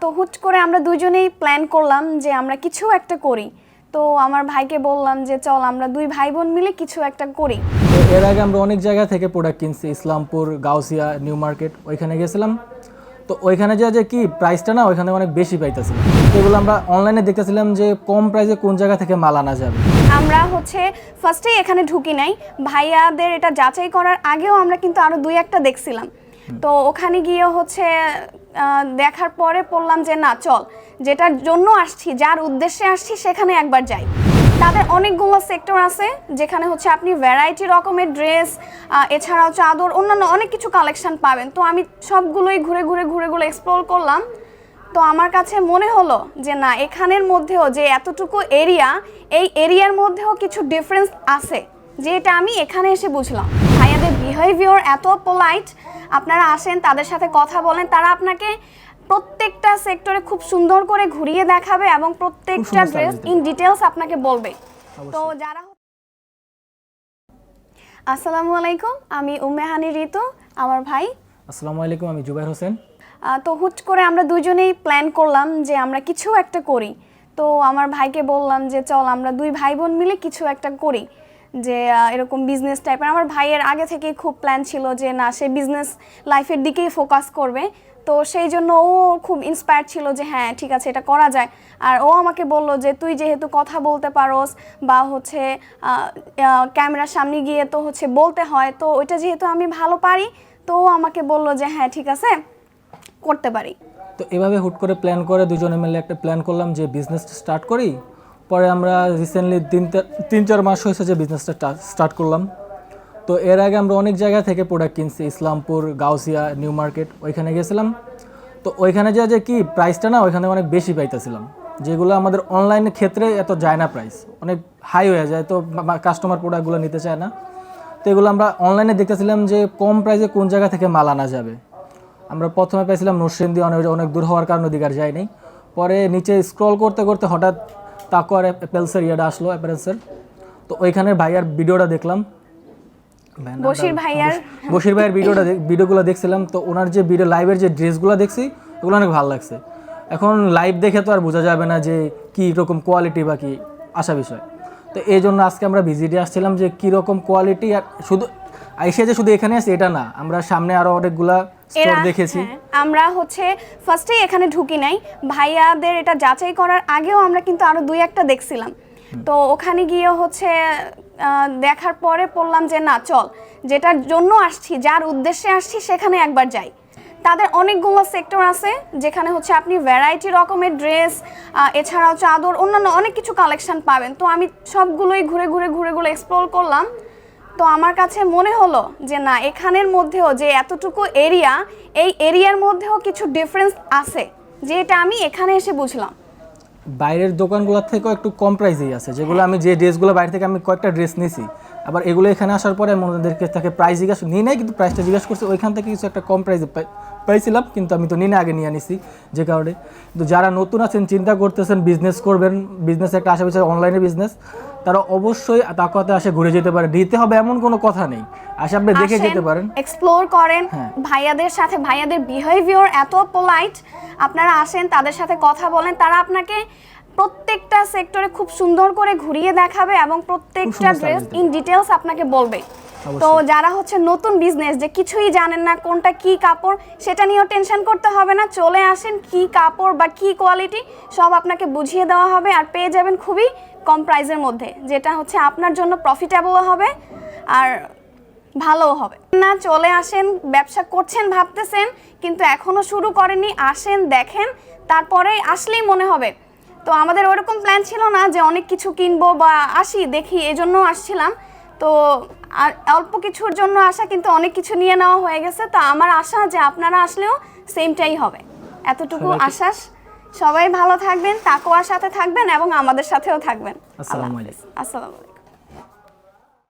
তো হুট করে আমরা দুজনেই প্ল্যান করলাম যে আমরা কিছু একটা করি। তো আমার ভাইকে বললাম যে চল আমরা দুই ভাই বোন মিলে কিছু একটা করি। এর আগে আমরা অনেক জায়গা থেকে প্রোডাক্ট কিনছি ইসলামপুর গাউসিয়া নিউ মার্কেট ওইখানে গেছিলাম। তো ওইখানে যা যে কি প্রাইসটা না ওইখানে অনেক বেশি পাইতেছিলাম এগুলো আমরা অনলাইনে দেখতেছিলাম যে কম প্রাইসে কোন জায়গা থেকে মাল আনা যাবে। আমরা হচ্ছে ফার্স্টেই এখানে ঢুকি নাই। ভাইয়াদের এটা যাচাই করার আগেও আমরা কিন্তু আরও দুই একটা দেখছিলাম। তো ওখানে গিয়ে হচ্ছে দেখার পরে বললাম যে, না, চল। যেটার জন্য আসছি, যার উদ্দেশ্যে আসছি, সেখানে একবার যাই। তাদের অনেকগুলো সেক্টর আছে, যেখানে হচ্ছে আপনি ভ্যারাইটি রকমের ড্রেস এছাড়াও চাদর, অন্যান্য অনেক কিছু কালেকশন পাবেন। তো আমি সবগুলোই ঘুরে ঘুরে ঘুরে ঘুরে এক্সপ্লোর করলাম। তো আমার কাছে মনে হলো যে, না, এখানের মধ্যেও যে এতটুকু এরিয়া এই এরিয়ার মধ্যেও কিছু ডিফারেন্স আছে। যেটা আমি এখানে এসে বুঝলাম। ভাইয়াদের বিহেভিয়ার এত পোলাইট আপনারা আসেন তাদের সাথে কথা বলেন তারা আপনাকে প্রত্যেকটা সেক্টরে খুব সুন্দর করে ঘুরিয়ে দেখাবে এবং প্রত্যেকটা ড্রেস ইন ডিটেলস আপনাকে বলবে। তো যারা আসসালামু আলাইকুম আমি উম্মেহানি ঋতু আমার ভাই। আসসালামু আলাইকুম আমি জুবাইর হোসেন। তো হুট করে আমরা দুজনেই প্ল্যান করলাম যে আমরা কিছু একটা করি। তো আমার ভাইকে বললাম যে চল আমরা দুই ভাই বোন মিলে কিছু একটা করি। যে এরকম বিজনেস টাইপের আমার ভাইয়ের আগে থেকেই খুব প্ল্যান ছিল যে, না, সে বিজনেস লাইফের দিকেই ফোকাস করবে। তো সেই জন্য ও খুব ইন্সপায়ার ছিল যে হ্যাঁ ঠিক আছে, এটা করা যায়। আর ও আমাকে বলল যে, তুই যেহেতু কথা বলতে পারোস বা হচ্ছে ক্যামেরার সামনে গিয়ে তো হচ্ছে বলতে হয়, তো ওইটা যেহেতু আমি ভালো পারি, তো ও আমাকে বলল যে হ্যাঁ ঠিক আছে, করতে পারি। তো এভাবে হুট করে প্ল্যান করে দুজনে মিলে একটা প্ল্যান করলাম যে বিজনেসটা স্টার্ট করি। পরে আমরা রিসেন্টলি তিন তিন চার মাস হয়েছে যে বিজনেসটা স্টার্ট করলাম। তো এর আগে আমরা অনেক জায়গা থেকে প্রোডাক্ট কিনছি, ইসলামপুর, গাউসিয়া নিউ মার্কেট ওইখানে গেছিলাম। তো ওইখানে যা যে কি প্রাইসটা না ওইখানে অনেক বেশি পাইতেছিলাম, যেগুলো আমাদের অনলাইনের ক্ষেত্রে এত যায় না প্রাইস অনেক হাই হয়ে যায়, তো কাস্টমার প্রোডাক্টগুলো নিতে চায় না। তো এগুলো আমরা অনলাইনে দেখতেছিলাম যে কম প্রাইসে কোন জায়গা থেকে মাল আনা যাবে। আমরা প্রথমে পেয়েছিলাম নরসিংদী, অনেক অনেক দূর হওয়ার কারণে ওদিকে আর যাইনি। পরে নিচে স্ক্রল করতে করতে হঠাৎ তাকুয়ার অ্যাপেলসের ইয়েটা আসলো অ্যাপারেন্সের তো ওইখানের ভাইয়ার ভিডিওটা দেখলাম। বশির ভাইয়ার। বশির ভাইয়ের ভিডিওটা ভিডিওগুলো দেখছিলাম তো ওনার যে ভিডিও লাইভের যে ড্রেসগুলো দেখছি ওগুলো অনেক ভালো লাগছে। এখন লাইভ দেখে তো আর বোঝা যাবে না যে কি রকম কোয়ালিটি বা কী আসা বিষয়। তো এই জন্য আজকে আমরা ভিজিটে আসছিলাম যে কি রকম কোয়ালিটি আর শুধু এসে যে শুধু এখানে আছে এটা না। আমরা সামনে আরও অনেকগুলা স্টোর দেখেছি। হ্যাঁ, আমরা হচ্ছে ফার্স্টেই এখানে ঢুকি নাই। ভাইয়াদের এটা যাচাই করার আগেও আমরা কিন্তু আরও দুই একটা দেখছিলাম। তো ওখানে গিয়ে হচ্ছে দেখার পরে বললাম যে না চল। যেটার জন্য আসছি যার উদ্দেশ্যে আসছি সেখানে একবার যাই। তাদের অনেকগুলো সেক্টর আছে যেখানে হচ্ছে আপনি ভ্যারাইটি রকমের ড্রেস এছাড়াও চাদর অন্যান্য অনেক কিছু কালেকশন পাবেন। তো আমি সবগুলোই ঘুরে ঘুরে ঘুরে ঘুরে এক্সপ্লোর করলাম। তো আমার কাছে মনে হলো যে না এখানের মধ্যেও যে এতটুকু এরিয়া এই এরিয়ার মধ্যেও কিছু ডিফারেন্স আছে যে এটা আমি এখানে এসে বুঝলাম। বাইরের দোকানগুলোর থেকেও একটু কম প্রাইসেই আছে যেগুলো আমি যে ড্রেসগুলো বাইরে থেকে আমি কয়েকটা ড্রেস নিয়েছি আবার এগুলো এখানে আসার পরে আমি ওনাদেরকে তাকে প্রাইস জিজ্ঞাসা নিয়ে নেই কিন্তু প্রাইসটা জিজ্ঞাসা করছি ওইখান থেকে কিছু একটা কম প্রাইসে পাইছিলাম কিন্তু আমি তো নিনে আগে নিয়ে নিছি যে কারণে। কিন্তু যারা নতুন আছেন চিন্তা করতেছেন বিজনেস করবেন বিজনেস একটা আশা বিষয় অনলাইনে বিজনেস তারা অবশ্যই তাকাতে আসে ঘুরে যেতে পারে। দিতে হবে এমন কোনো কথা নেই। আসে আপনি দেখে যেতে পারেন। এক্সপ্লোর করেন। হ্যাঁ। ভাইয়াদের সাথে ভাইয়াদের বিহেভিয়ার এত পোলাইট আপনারা আসেন তাদের সাথে কথা বলেন তারা আপনাকে প্রত্যেকটা সেক্টরে খুব সুন্দর করে ঘুরিয়ে দেখাবে এবং প্রত্যেকটা ড্রেস ইন ডিটেলস আপনাকে বলবে। তো যারা হচ্ছে নতুন বিজনেস যে কিছুই জানেন না কোনটা কি কাপড় সেটা নিয়েও টেনশন করতে হবে না। চলে আসেন কি কাপড় বা কি কোয়ালিটি সব আপনাকে বুঝিয়ে দেওয়া হবে আর পেয়ে যাবেন খুবই কম প্রাইসের মধ্যে যেটা হচ্ছে আপনার জন্য প্রফিটেবলও হবে আর ভালোও হবে। না চলে আসেন ব্যবসা করছেন ভাবতেছেন কিন্তু এখনও শুরু করেননি আসেন দেখেন তারপরে আসলেই মনে হবে তো আমাদের ওরকম প্ল্যান ছিল না যে অনেক কিছু কিনবো বা আসি দেখি এই এজন্য আসছিলাম। তো আর অল্প কিছুর জন্য আসা কিন্তু অনেক কিছু নিয়ে নেওয়া হয়ে গেছে। তো আমার আশা যে আপনারা আসলেও সেমটাই হবে। এতটুকু আশাস আশ্বাস। সবাই ভালো থাকবেন তাকোয়ার সাথে থাকবেন এবং আমাদের সাথেও থাকবেন। আসসালামু আলাইকুম। আসসালামু আলাইকুম।